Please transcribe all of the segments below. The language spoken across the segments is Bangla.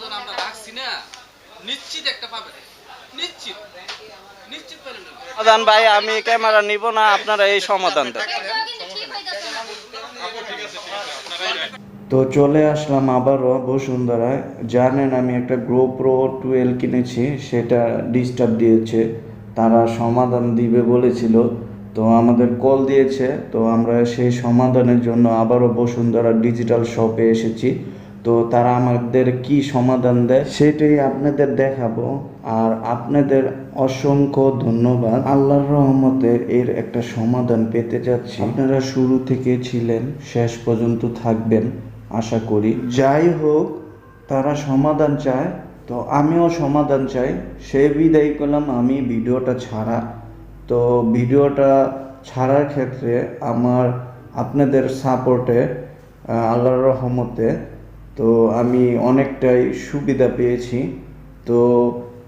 যখন আমরা রাখছি না। নিশ্চিত একটা পাবেন। নিশ্চিত। নিশ্চিত সমাধান ভাই আমি ক্যামেরা নিব না আপনারা এই সমাধান দেন। তো চলে আসলাম আবারও বসুন্ধরায়। জানেন আমি একটা গ্রো প্রো টুয়েলভ কিনেছি সেটা ডিস্টার্ব দিয়েছে। তারা সমাধান দিবে বলেছিল। তো আমাদের কল দিয়েছে। তো আমরা সেই সমাধানের জন্য আবারও বসুন্ধরা ডিজিটাল শপে এসেছি। তো তারা আমাদের কি সমাধান দেয় সেটাই আপনাদের দেখাবো। আর আপনাদের অসংখ্য ধন্যবাদ। আল্লাহর রহমতে এর একটা সমাধান পেতে যাচ্ছি। আপনারা শুরু থেকে ছিলেন, শেষ পর্যন্ত থাকবেন, আশা করি। যাই হোক, তারা সমাধান চায়, তো আমিও সমাধান চাই। সে বিদায় করলাম আমি ভিডিওটা ছাড়া। তো ভিডিওটা ছাড়ার ক্ষেত্রে আমার আপনাদের সাপোর্টে আল্লাহর রহমতে তো আমি অনেকটাই সুবিধা পেয়েছি। তো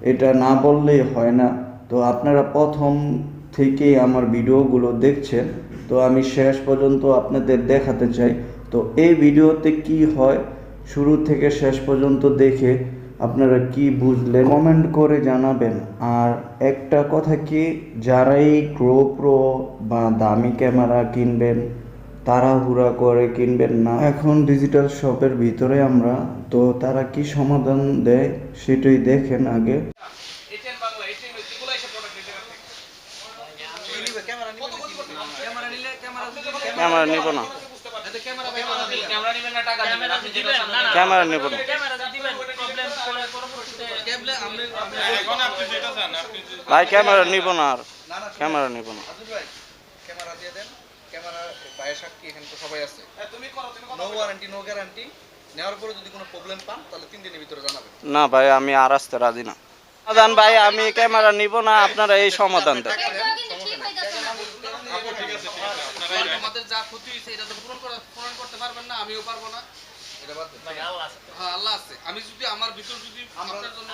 এটা না বললেই হয় না। তো আপনারা প্রথম থেকেই আমার ভিডিওগুলো দেখছেন। তো আমি শেষ পর্যন্ত আপনাদের দেখাতে চাই। তো এই ভিডিওতে কি হয় শুরু থেকে শেষ পর্যন্ত দেখে আপনারা কি বুঝলেন কমেন্ট করে জানাবেন। আর একটা কথা কি, যারাই গ্রোপ্রো বা দামি ক্যামেরা কিনবেন তাড়াহুড়া করে কিনবেন না। এখন ডিজিটাল শপের ভিতরে আমরা তো তারা কি সমাধান দেয় সেটাই দেখেন আগে। ক্যামেরা ক্যামেরা নিব না ক্যামেরা না টাকা দিবেন। আপনি যেটা না, না, ক্যামেরা নেব না ক্যামেরা যদি দিবেন। প্রবলেম করে পরবর্তীতে কেবলে আপনি আপনি এখন আপনি যেটা চান আপনি যে- ভাই ক্যামেরা নিব না আর। ক্যামেরা নিব না। ক্যামেরা দিয়ে দেন। ক্যামেরা বাইরে সাক্ষী এখানে তো সবাই আছে। তুমি করো তুমি নো ওয়ারেন্টি নো গ্যারান্টি নেওয়ার পরে যদি কোনো প্রবলেম পান তাহলে তিন দিনের ভিতরে জানাবেন না ভাই আমি আর আসতে রাজি না। সমাধান ভাই আমি ক্যামেরা নিব না আপনারা এই সমাধান দেন আপু ঠিক আছে ঠিক আছে। আপনারা তোমাদের যা ক্ষতি হয়েছে এটা তো পূরণ পূরণ করতে পারবেন না আমিও পারব না। আল্লাহ আছে। হ্যাঁ আল্লাহ আছে। আমি যদি আমার ভিতর যদি আপনার জন্য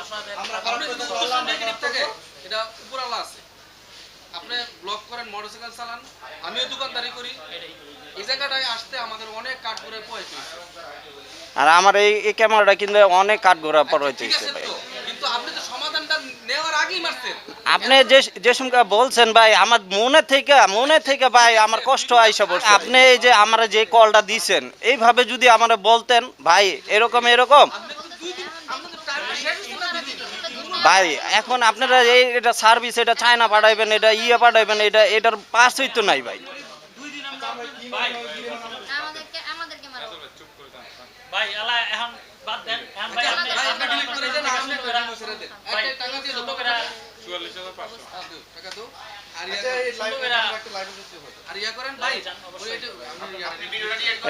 এটা উপর আল্লাহ আছে। আপনি ব্লক করেন মোটরসাইকেল চালান আমিও দোকানদারি করি। এই জায়গাটায় আসতে আমাদের অনেক কাঠ করে পোয়াইতে আর আমার এই এই ক্যামেরাটা কিন্তু অনেক কাঠ ঘোরা পর আছে কিন্তু আপনি তো সমাধানটা নেওয়ার আগেই মারছেন। আপনি যে যে সময় বলছেন ভাই আমার মনে থেকে মনে থেকে ভাই আমার কষ্ট আইসা পড়ছে। আপনি এই যে আমার যে কলটা দিছেন এইভাবে যদি আমার বলতেন ভাই এরকম এরকম আপনি তো দুই দিন আপনাদের টাইম শেষ হচ্ছে না দুই দিন। ভাই এখন আপনারা এই এটা সার্ভিস এটা চায়না পাঠাইবেন এটা ইয়ে পাঠাইবেন এটা এটার পাস হইতো নাই ভাই। এখন বাদ দেন। এখন আপনি এটা আপনি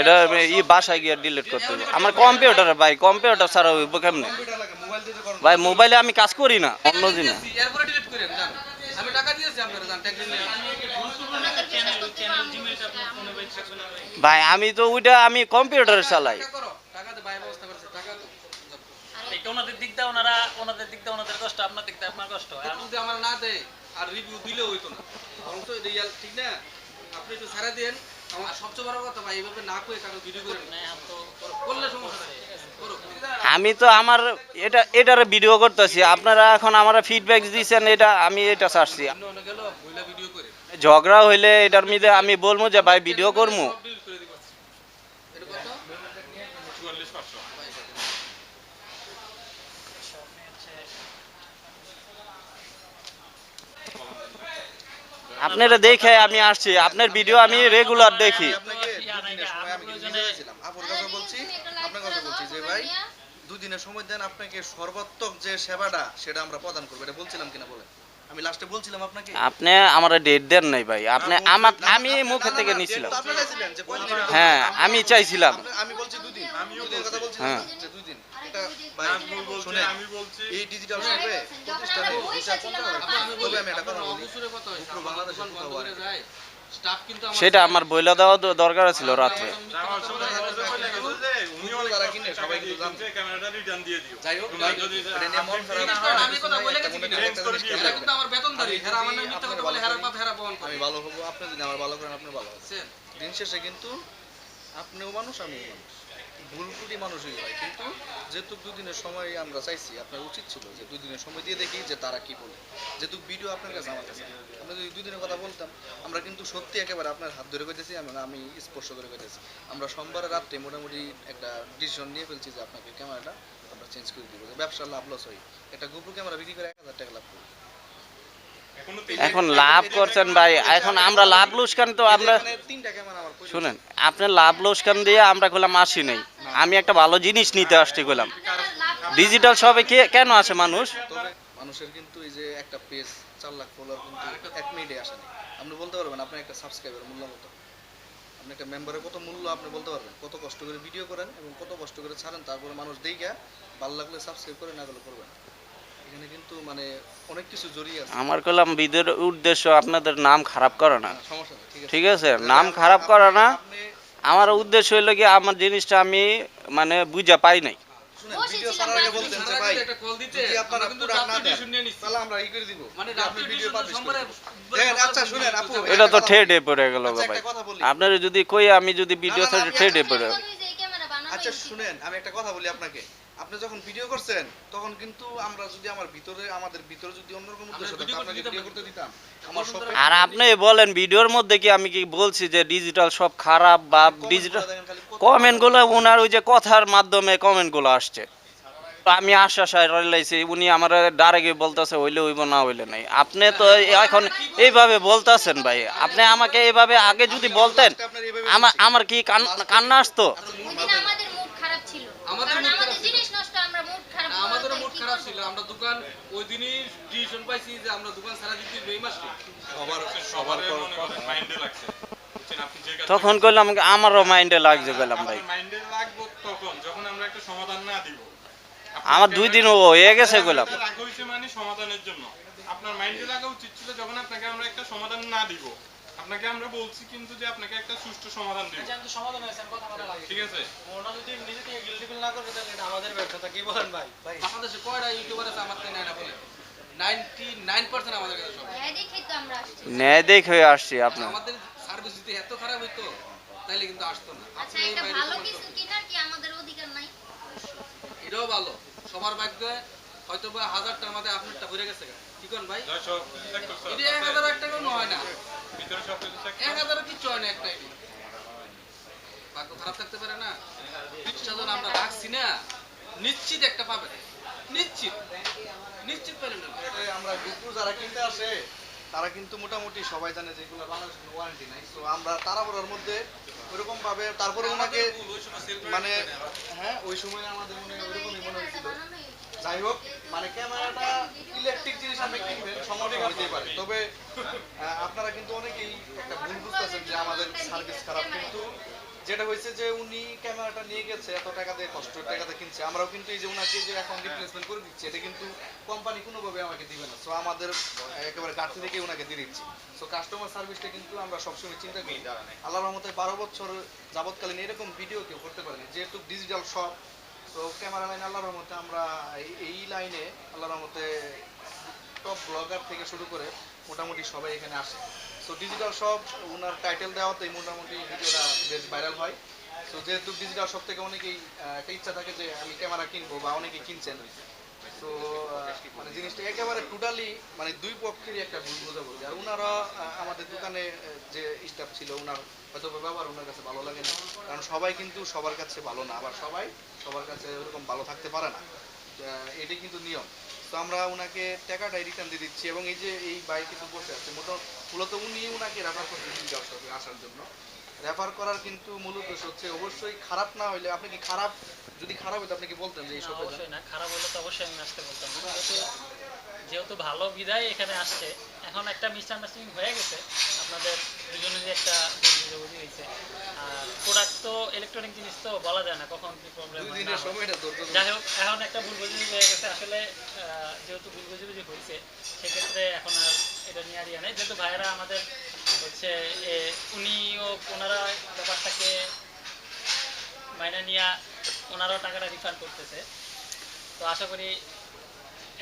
এটা ই বাসায় গিয়ে ডিলিট করতে হবে। আমার কম্পিউটার ভাই কম্পিউটার ছাড়া হইব কেমনে? ভাই মোবাইলে আমি কাজ করি না অন্য দিনে দিয়েছি, এরপরে ডিলিট করেন যান। আমি টাকা দিয়েছি আপনারা যান ট্যাক্স নিয়ে চ্যানেল চ্যানেল জিমেলটা আপনার ফোনে ভাই আমি তো ওইটা আমি কম্পিউটারে চালাই। টাকা টাকা দে ভাই টাকা এটা ওনাদের দিক দিয়ে ওনারা ওনাদের দিক দিয়ে ওনাদের কষ্ট আপনার দিক দিয়ে আপনার কষ্ট একটু যদি আমার না দেয় আর রিভিউ দিলেও হইতো না। বরং তো এটা ঠিক না? আপনি একটু ছাড়া দেন আমার সবচেয়ে বড় কথা ভাই এইভাবে না করে কারও ভিডিও করেন না তো করলে সমস্যা নেই আমি তো আমার এটা এটারে ভিডিও করতেছি। আপনারা এখন আমার ফিডব্যাক দিয়েছেন এটা আমি এটা করে। ঝগড়া হইলে এটার মধ্যে আমি বলব যে ভাই ভিডিও করব সব delete করে দিব এটা কত চুয়াল্লিশ পাঁচশো আপনারা দেখে আমি আসছি। আপনার ভিডিও আমি রেগুলার দেখি। দুদিনের সময় দেন আপনাকে সর্বাত্মক যে সেবাটা সেটা আমরা প্রদান করব। এটা বলছিলাম কিনা বলেন? আমি লাস্টে বলছিলাম আপনাকে। আপনি আমার ডেট দেন নাই ভাই। আপনি আমার আমি মুখে থেকে নিছিলাম। হ্যাঁ আমি চাইছিলাম। আমি বলছি দুদিন দুদিনের কথা বলছি হ্যাঁ। এই ডিজিটাল প্রতিষ্ঠানে তবে আমি একটা কথা বলি। কোথাও সেটা আমার বইলা দেওয়া দরকার ছিল রাত্রে। মন আমি ভালো হব আপনি যদি আমার ভালো করেন আপনি ভালো দিন শেষে কিন্তু আপনিও মানুষ আমিও মানুষ। ভুল ত্রুটি মানুষই হয় কিন্তু যেহেতু দুদিনের সময় আমরা চাইছি, আপনার উচিত ছিল যে দুদিনের সময় দিয়ে দেখি যে তারা কি বলে। যেহেতু ভিডিও আপনার কাছে আমার কাছে। আমরা যদি দুদিনের কথা বলতাম আমরা কিন্তু সত্যি একেবারে আপনার হাত ধরে কইতেছি, আমি আমি স্পর্শ করে কইতেছি। আমরা সোমবার রাত্রে মোটামুটি একটা ডিসিশন নিয়ে ফেলছি যে আপনাকে ক্যামেরাটা আমরা চেঞ্জ করে দিব। ব্যবসার লাভ লস হয়। একটা গোপ্রো ক্যামেরা বিক্রি করে এক হাজার টাকা লাভ করি এখন লাভ করছেন ভাই, এখন আমরা লাভ লোকসান তো আমরা শুনেন, আপনি লাভ লোকসান দিয়ে আমরা কইলাম আসি নাই। আমি একটা ভালো জিনিস নিতে আসছি কইলাম। ডিজিটাল শপে কে কেন আসে মানুষ? মানুষের কিন্তু এই যে একটা পেজ চার লাখ ফলোয়ার কিন্তু এক মিনিটে আসে না আপনি বলতে পারবেন আপনার একটা সাবস্ক্রাইবার মূল্য কত? আপনি একটা মেম্বারের কত মূল্য আপনি বলতে পারবেন? কত কষ্ট করে ভিডিও করেন এবং কত কষ্ট করে ছাড়েন? তারপরে মানুষ দেখা ভালো লাগলে সাবস্ক্রাইব করে, না গেলে করবেন এখানে কিন্তু মানে অনেক কিছু জড়িয়ে আছে। আমার কলাম বিদের উদ্দেশ্য আপনাদের নাম খারাপ করে না। সমস্যা ঠিক আছে। নাম খারাপ করে না। আমার উদ্দেশ্য হইল কি আমার জিনিসটা আমি মানে বুঝা পাই নাই। শুনেন বসেছিলাম ভিডিও ছাড়ার আগে পাঁচ বলতেন যে সারা ভাই রাত একটা কল দিতে। যদি আপনারা আমরা কিন্তু পুরা না রাত্রে দেন ডিসিশন নিয়ে নিচ্ছি তাহলে আমরা ই করে দিব। মানে যে আপনি রাত্রে ভিডিও ডিসিশন পাবলিশ সোমবারে করেন। দেখেন আচ্ছা শুনেন আপু এটা তো ঠেডে পড়ে গেল আচ্ছা, ভাই। একটা আপনার যদি কই আমি যদি ভিডিও ঠেডে পড়ে আচ্ছা শুনেন আমি একটা কথা বলি আপনাকে। আপনি যখন ভিডিও করছেন তখন কিন্তু আমরা যদি আমার ভিতরে আমাদের ভিতরে যদি অন্যরকম উদ্দেশ্য থাকতো আপনাকে ভিডিও করতে দিতাম আমার সব আর আপনি বলেন ভিডিওর মধ্যে কি আমি কি বলছি যে ডিজিটাল সব খারাপ বা ডিজিটাল কমেন্টগুলো ওনার ওই যে কথার মাধ্যমে কমেন্টগুলো আসছে তো আমি আশ্বাসায় রইলাইছি উনি আমার ডাইরেক্ট বলতেছে হইলে হইব না হইলে নাই আপনি তো এখন এইভাবে বলতেছেন ভাই আপনি আমাকে এইভাবে আগে যদি বলতেন আমার আমার কি কান- কান্না আসতো আমাদের মুড খারাপ ছিল আমাদের কারণ mood আমাদের খারাপ ছিল। জিনিস নষ্ট আমরা মুড খারাপ করে আমাদেরও তাই মুড কি খারাপ করব? ছিল আমরা দোকান ওই দিনই ডিসিশন পাইছি যে আমরা দোকান সারা দিতে এই মাসে সবার সবার মনে মাইন্ডে লাগছে। তখন কইলাম আমারও মাইন্ডে লাগছে গেলাম ভাই। মাইন্ডে লাগবো তখন যখন আমরা একটা সমাধান না দিব। আমার দুই দিন হয়ে গেছে গেলাম রাগ হয়েছে মানে সমাধানের জন্য। আপনার মাইন্ডে লাগা উচিত ছিল যখন আপনাকে আমরা একটা সমাধান না দিব। আপনাকে আমরা বলছি কিন্তু যে আপনাকে একটা সুষ্ঠু সমাধান দিব। যেহেতু সমাধান হয়েছে আমি কথা বলা লাগে। ঠিক আছে? ওনা যদি নিজে থেকে গিল্টি ফিল না করে তাহলে এটা আমাদের ব্যর্থতা কি বলেন ভাই? বাংলাদেশে কয়টা ইউটিউবার আছে আমার থেকে নাই না বলে নাইনটি নাইন পার্সেন্ট আমাদের কাছে সব। হ্যাঁ দেখেই তো আমরা আসছি। ন্যায় দেখ হয়ে আসছি আপনার। আমাদের সার্ভিস যদি এত খারাপ হইতো তাহলে কিন্তু আসতো না। আচ্ছা এটা ভালো কিছু। কিনা কি আমাদের অধিকার নাই? এটাও ভালো। সবার ভাগ্যে হয়তো বা হাজারটার মধ্যে আপনারটা ভরে গেছে। কি করেন ভাই? যা সব চেক করছ। এটা এক হাজার এক টাকাও হয় না। ভিতরে সব কিছু চেক এক হাজারও কিচ্ছু হয় না একটা আইডি ভাগ্য খারাপ থাকতে পারে না। বিশটা আমরা রাখছি না। নিশ্চিত একটা পাবেন নিশ্চিত। নিশ্চিত আমরা গুগু যারা কিনতে আসে তারা কিন্তু মোটামুটি সবাই জানে যে এগুলো বাংলাদেশের ওয়ারেন্টি নাই। তো আমরা তাড়াহুড়োর মধ্যে ওইরকম ভাবে তারপরে ওনাকে মানে হ্যাঁ ওই সময় আমাদের মনে হয় ওইরকমই মনে হয়েছিল। যাই হোক মানে ক্যামেরাটা ইলেকট্রিক জিনিস আপনি কিনবেন সমস্যা হতেই পারে তবে আপনারা কিন্তু অনেকেই একটা ভুল বুঝতেছেন যে আমাদের সার্ভিস খারাপ কিন্তু যেটা হয়েছে যে উনি ক্যামেরাটা নিয়ে গেছে এত টাকা দিয়ে কষ্ট টাকা দিয়ে কিনছে। আমরাও কিন্তু এই যে উনাকে যে এখন রিপ্লেসমেন্ট করে দিচ্ছি এটা কিন্তু কোম্পানি কোনোভাবে আমাকে দিবে না। সো আমাদের একেবারে গাড়ি থেকে ওনাকে দিয়ে দিচ্ছি। সো কাস্টমার সার্ভিসটা কিন্তু আমরা সবসময় চিন্তা করি। আল্লাহর রহমতে বারো বছর যাবৎকালীন এরকম ভিডিও কেউ করতে পারেনি। যেহেতু ডিজিটাল সব তো ক্যামেরাম্যান আল্লাহর রহমতে আমরা এই- লাইনে আল্লাহর রহমতে টপ ব্লগার থেকে শুরু করে মোটামুটি সবাই এখানে আসে। সো ডিজিটাল সব ওনার টাইটেল দেওয়াতেই মোটামুটি ভিডিওটা বেশ ভাইরাল হয়। সো যেহেতু ডিজিটাল সব থেকে অনেকেই একটা ইচ্ছা থাকে যে আমি ক্যামেরা কিনবো বা অনেকেই কিনছেন। তো মানে জিনিসটা একেবারে টোটালি মানে দুই পক্ষেরই একটা ভুল বোঝাবুঝি। আর ওনারা আমাদের দোকানে যে স্টাফ ছিল ওনার হয়তো ব্যবহার ওনার কাছে ভালো লাগে না। কারণ সবাই কিন্তু সবার কাছে ভালো না, আবার সবাই সবার কাছে ওরকম ভালো থাকতে পারে না। এটাই কিন্তু নিয়ম। তো আমরা ওনাকে টাকাটাই রিটার্ন দিয়ে দিচ্ছি এবং এই যে, এই বাইক কিন্তু বসে আছে মূলত মূলত উনি ওনাকে রেফার করতে আসার জন্য। রেফার করার কিন্তু মূল উদ্দেশ্য হচ্ছে অবশ্যই খারাপ না হইলে আপনি কি খারাপ যদি খারাপ হইতো আপনি কি বলতেন যে এই যান? অবশ্যই না খারাপ হলে তো অবশ্যই আমি আসতে বলতাম যেহেতু ভালো বিদায় এখানে আসছে এখন একটা মিসআন্ডারস্ট্যান্ডিং হয়ে গেছে আপনাদের দুজনেরই একটা বুঝাবুঝি হয়েছে। আর প্রোডাক্ট তো ইলেকট্রনিক জিনিস তো বলা যায় না কখন কি প্রবলেম। যাই হোক এখন একটা ভুল বুঝাবুঝি হয়ে গেছে। আসলে যেহেতু ভুল বুঝাবুঝি হয়েছে সেক্ষেত্রে এখন আর এটা নিয়ে আর ইয়ে নেই। যেহেতু ভাইয়েরা আমাদের হচ্ছে উনিও ওনারা ব্যাপারটাকে মাইনা নিয়ে ওনারাও টাকাটা রিফান্ড করতেছে। তো আশা করি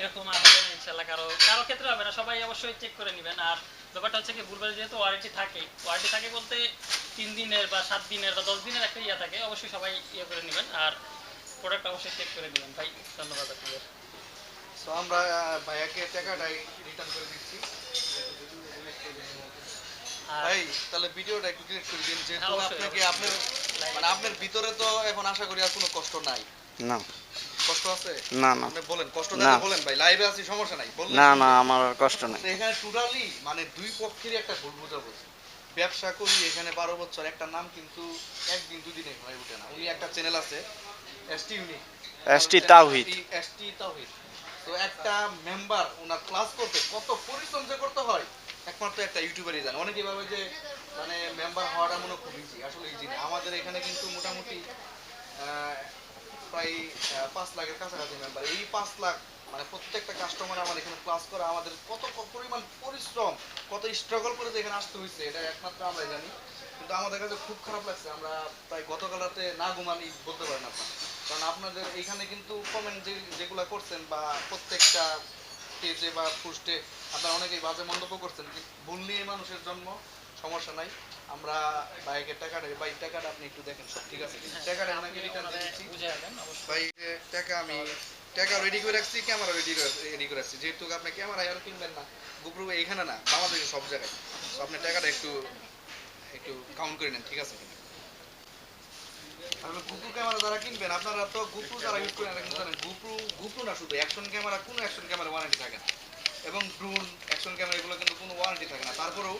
এরকম আর হবে না ইনশাল্লাহ কারও কারও ক্ষেত্রে হবে না, সবাই অবশ্যই চেক করে নেবেন। আর ব্যাপারটা হচ্ছে কি, ভুলভাল যেহেতু ওয়ারেন্টি থাকে ওয়ারেন্টি থাকে বলতে তিন দিনের বা সাত দিনের বা দশ দিনের একটা ইয়ে থাকে, অবশ্যই সবাই ইয়ে করে নেবেন। আর প্রোডাক্ট অবশ্যই চেক করে নেবেন। ভাই, ধন্যবাদ আপনাদের। তো আমরা ভাইয়াকে টাকাটাই রিটার্ন করে দিচ্ছি। ভাই তাহলে ভিডিওটা একটু ডিলিট করে দিন যেহেতু হ্যাঁ, আপনাকে আপনার মানে আপনার ভিতরে তো এখন আশা করি আর কোনো কষ্ট নাই। না। কষ্ট আছে? না না। আপনি বলেন কষ্ট না। বলেন ভাই লাইভে আছি সমস্যা নাই বললেন। না না আমার আর কষ্ট নাই। এখানে টোটালি মানে দুই পক্ষেরই একটা ভুল বোঝাবুঝি। ব্যবসা করি এখানে বারো বছর একটা নাম কিন্তু একদিন দুদিনে হয়ে ওঠে না। উনি একটা চ্যানেল আছে ST unique ST Tawhid. ST Tawhid তো একটা মেম্বার ওনার ক্লাস করতে কত পরিশ্রম যে করতে হয় একমাত্র একটা ইউটিউবারই জানে। অনেকেই ভাবে যে মানে মেম্বার হওয়াটা মনে খুব ইজি আসলে ইজি না। আমাদের এখানে কিন্তু মোটামুটি প্রায় পাঁচ লাখের কাছাকাছি মেম্বার এই পাঁচ লাখ মানে প্রত্যেকটা কাস্টমার আমার এখানে ক্লাস করে, আমাদের কত পরিমাণ পরিশ্রম, কত স্ট্রাগল করে যে এখানে আসতে হয়েছে, এটা একমাত্র আমরাই জানি। কিন্তু আমাদের কাছে খুব খারাপ লাগছে। আমরা প্রায় গতকাল রাতে না ঘুমানি বলতে পারেন আপনার কারণ আপনাদের এখানে কিন্তু কমেন্ট যে, যেগুলো করছেন বা প্রত্যেকটা পেজে বা পোস্টে আপনারা অনেকেই বাজে মন্তব্য করছেন ভুল নিয়ে মানুষের জন্ম সমস্যা নাই। আমরা বাইকের টাকাটা বাই টাকাটা আপনি একটু দেখেন সব ঠিক আছে? টাকাটা আপনাকে রিটার্ন দিচ্ছি। বুঝে রাখবেন অবশ্যই। ভাই টাকা আমি টাকা রেডি করে রাখছি ক্যামেরা রেডি করে রেডি করে রাখছি। যেহেতু আপনি ক্যামেরা আর কিনবেন না গুপ্রু এখানে না বাংলাদেশে সব জায়গায়। তো আপনি টাকাটা একটু একটু কাউন্ট করে নেন ঠিক আছে আপনি গুপ্রু ক্যামেরা যারা কিনবেন আপনারা তো গুপ্রু যারা ইউজ করেন গুপ্রু গুপ্রু না শুধু অ্যাকশন ক্যামেরা কোনো অ্যাকশন ক্যামেরা ওয়ারেন্টি থাকে না। এবং ড্রোন অ্যাকশন ক্যামেরা এগুলো কিন্তু কোনো ওয়ারেন্টি থাকে না। তারপরেও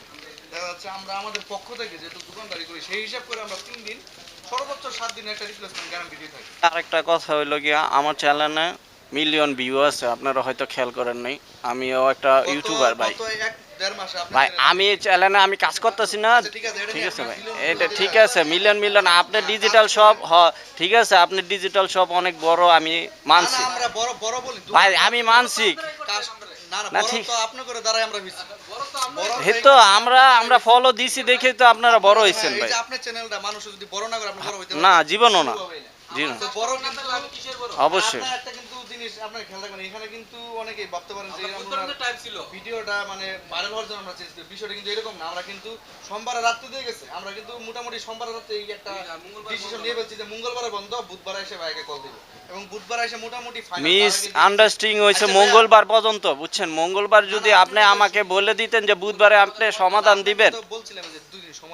দেখা যাচ্ছে আমরা আমাদের পক্ষ থেকে যেহেতু দোকানদারি করি সেই হিসাব করে আমরা তিন দিন সর্বোচ্চ সাত দিনের একটা রিপ্লেসমেন্ট গ্যারান্টি দিয়ে থাকি। আরেকটা কথা হইল গিয়া আমার চ্যানেলে মিলিয়ন ভিউ আছে আপনারা হয়তো খেয়াল করেন নাই। আমিও একটা ইউটিউবার ভাই। ভাই আমি চ্যানেলে আমি কাজ করতেছি না। আচ্ছা, ঠিক আছে, ভাই এটা ঠিক আছে। মিলিয়ন মিলিয়ন আপনি ডিজিটাল শপ হ ঠিক আছে আপনি ডিজিটাল শপ অনেক বড় আমি মানছি। ভাই আমি মানছি। না ঠিক- তো আমরা আমরা ফলো দিছি দেখেই তো আপনারা বড় হইছেন হ্যাঁ, ভাই। না। জীবনও না। শুরু হবেই না। জি না। তো বড় কিন্তু অবশ্যই। একটা কিন্তু জিনিস আপনার খেয়াল রাখবেন এখানে কিন্তু অনেকেই ভাবতে পারেন যে বুঝতে আমরা পারেন টাইম ছিল। ভিডিওটা মানে ভাইরাল হওয়ার জন্য আমরা চেষ্টা করি। বিষয়টা কিন্তু এরকম না আমরা কিন্তু সোমবার রাত্রে দিয়ে গেছে। আমরা কিন্তু মোটামুটি সোমবার রাতে এই একটা মঙ্গলবার ডিসিশন নিয়ে ফেলছি যে মঙ্গলবারে বন্ধ বুধবার এসে ভাইকে কল দিব। এবং বুধবার এসে মোটামুটি মিস আন্ডারস্ট্যান্ডিং হয়েছে আচ্ছা মঙ্গলবার পর্যন্ত বুঝছেন? মঙ্গলবার যদি আপনি আমাকে বলে দিতেন যে বুধবারে আপনি সমাধান দিবেন। বলছিলাম যে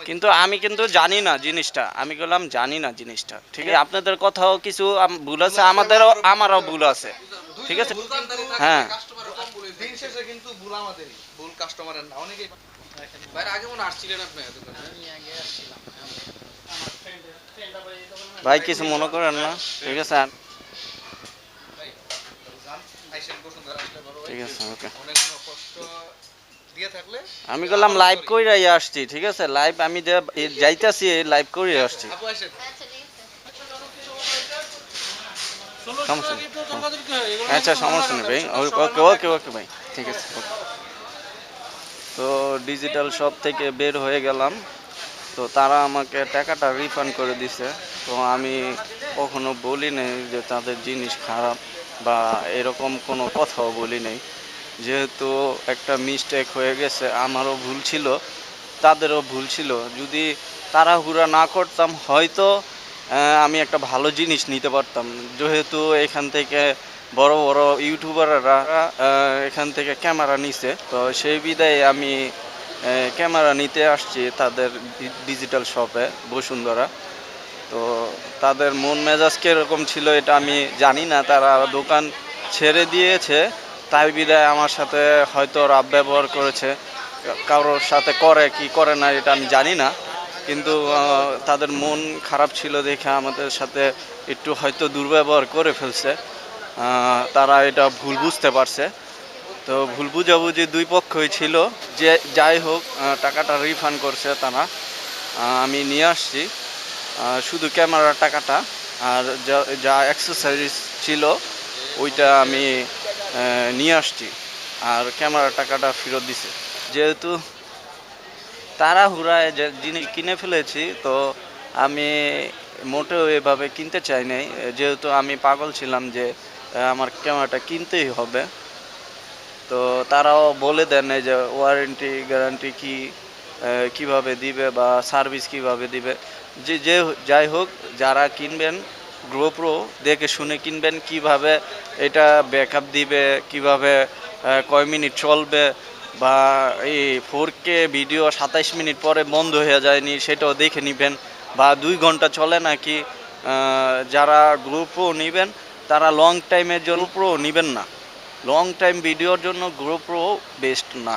কিন্তু আমি কিন্তু জানি না জিনিসটা। আমি বললাম জানি না জিনিসটা। ঠিক আছে? আপনাদের কথাও কিছু ভুল আছে আমাদেরও আমারও ভুল আছে। ঠিক আছে? হ্যাঁ। কাস্টমার কম বলে দিন শেষে কিন্তু ভুল আমাদেরই। ভুল কাস্টমারের না। অনেকেই ভাই আগে মনে আসছিলেন আপনি আমি আগে আসছিলাম। ভাই কিছু মনে করেন না। ঠিক আছে। ঠিক আছে ওকে। অনেক কষ্ট আমি বললাম লাইভ কইরাই আসছি ঠিক আছে? লাইভ আমি যাইতাছি লাইভ করে আসছি। আচ্ছা সমস্যা নেই। আচ্ছা সমস্যা নেই ভাই। ওকে ওকে ওকে ভাই। ঠিক আছে ওকে। তো ডিজিটাল শপ থেকে বের হয়ে গেলাম। তো তারা আমাকে টাকাটা রিফান্ড করে দিছে। তো আমি কখনো বলি নাই যে তাদের জিনিস খারাপ বা এরকম কোনো কথাও বলি নাই। যেহেতু একটা মিস্টেক হয়ে গেছে, আমারও ভুল ছিল, তাদেরও ভুল ছিল। যদি তাড়াহুড়া না করতাম, হয়তো আমি একটা ভালো জিনিস নিতে পারতাম। যেহেতু এখান থেকে বড় বড় ইউটিউবাররা এখান থেকে ক্যামেরা নিছে, তো সেই বিদায়ে আমি ক্যামেরা নিতে আসছি তাদের ডিজিটাল শপে বসুন্ধরা। তো তাদের মন মেজাজ কীরকম ছিল এটা আমি জানি না, তারা দোকান ছেড়ে দিয়েছে। তাই বিদায় আমার সাথে হয়তো রাব ব্যবহার করেছে, কারোর সাথে করে কি করে না এটা আমি জানি না, কিন্তু তাদের মন খারাপ ছিল দেখে আমাদের সাথে একটু হয়তো দুর্ব্যবহার করে ফেলছে। তারা এটা ভুল বুঝতে পারছে। তো ভুল বুঝাবুঝি দুই পক্ষই ছিল। যে যাই হোক টাকাটা রিফান্ড করছে তারা আমি নিয়ে আসছি। শুধু ক্যামেরার টাকাটা আর যা অ্যাক্সেসরিজ ছিল, ওইটা আমি নিয়ে আসছি। আর ক্যামেরা টাকাটা ফেরত দিছে। যেহেতু তাড়াহুড়ায় যে জিনিস কিনে ফেলেছি, তো আমি মোটেও এভাবে কিনতে চাই নাই। যেহেতু আমি পাগল ছিলাম যে আমার ক্যামেরাটা কিনতেই হবে। তো তারাও বলে দেন যে ওয়ারেন্টি গ্যারান্টি কি কীভাবে দিবে বা সার্ভিস কীভাবে দিবে? যে যে যাই হোক, যারা কিনবেন গ্রোপ্রো দেখে শুনে কিনবেন কীভাবে এটা ব্যাকআপ দিবে, কীভাবে কয় মিনিট চলবে, বা এই ফোর কে ভিডিও সাতাইশ মিনিট পরে বন্ধ হয়ে যায়নি, সেটাও দেখে নেবেন। বা দুই ঘণ্টা চলে নাকি যারা গ্রুপও নেবেন, তারা লং টাইমের জন্য প্রো নেবেন না। লং টাইম ভিডিওর জন্য গ্রুপ্রো বেস্ট না।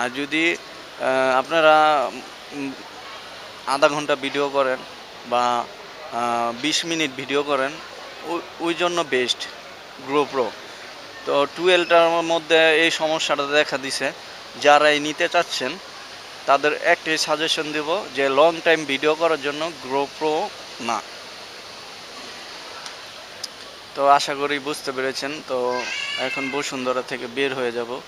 আর যদি আপনারা আধা ঘণ্টা ভিডিও করেন, বা বিশ মিনিট ভিডিও করেন। ওই- জন্য বেস্ট গ্রোপ্রো তো টুয়েলটার মধ্যে এই সমস্যাটা দেখা দিছে। যারা এই নিতে চাচ্ছেন, তাদের একটাই সাজেশন দেব যে লং টাইম ভিডিও করার জন্য গ্রোপ্রো না। তো আশা করি বুঝতে পেরেছেন। তো এখন বসুন্ধরা থেকে বের হয়ে যাব।